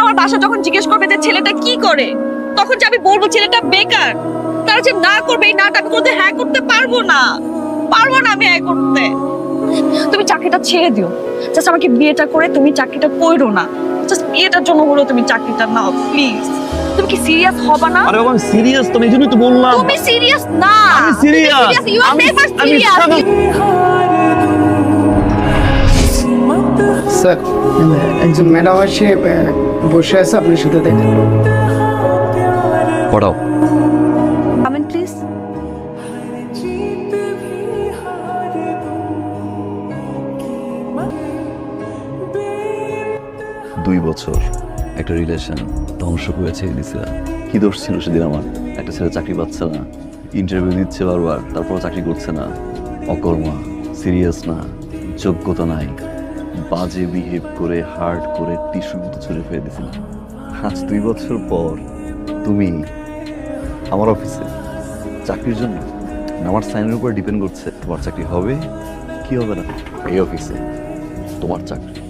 আমার বাসা যখন জিজ্ঞেস করবে যে ছেলেটা কি করে তখন যে আমি বলব ছেলেটা বেকার তারা যে না করবে এই নাটক করতে হ্যাঁ করতে পারব না। পারব না আমি হ্যাঁ করতে। তুমি চাকরিটা ছেড়ে দিও। জাস্ট আমাকে বিয়েটা করে তুমি চাকরিটা করো না। জাস্ট বিয়েটার জন্য হলো তুমি চাকরিটা নাও প্লিজ তুমি কি সিরিয়াস হবা না? আরে বাবা আমি সিরিয়াস তো এই জন্যই তো বললাম। তুমি সিরিয়াস না। আমি serious। You are never serious sir একজন ম্যাডাম এসে বসে আছে আপনার সাথে দেখা পড়াও। কামেন প্লিজ দুই বছর একটা রিলেশন ধ্বংস করে ছেড়ে কি দোষ ছিল সেদিন আমার? একটা ছেলে চাকরি পাচ্ছে না ইন্টারভিউ দিচ্ছে বারবার তারপর চাকরি করছে না। অকর্মা সিরিয়াস না যোগ্যতা নাই। বাজে বিহেভ করে, হার্ড করে টিস্যুর মতো ছুঁড়ে ফেলে দিয়েছিল আজ দুই বছর পর তুমি আমার অফিসে চাকরির জন্য আমার সাইনের উপর ডিপেন্ড করছে। তোমার চাকরি হবে, কি হবে না? এই অফিসে তোমার চাকরি।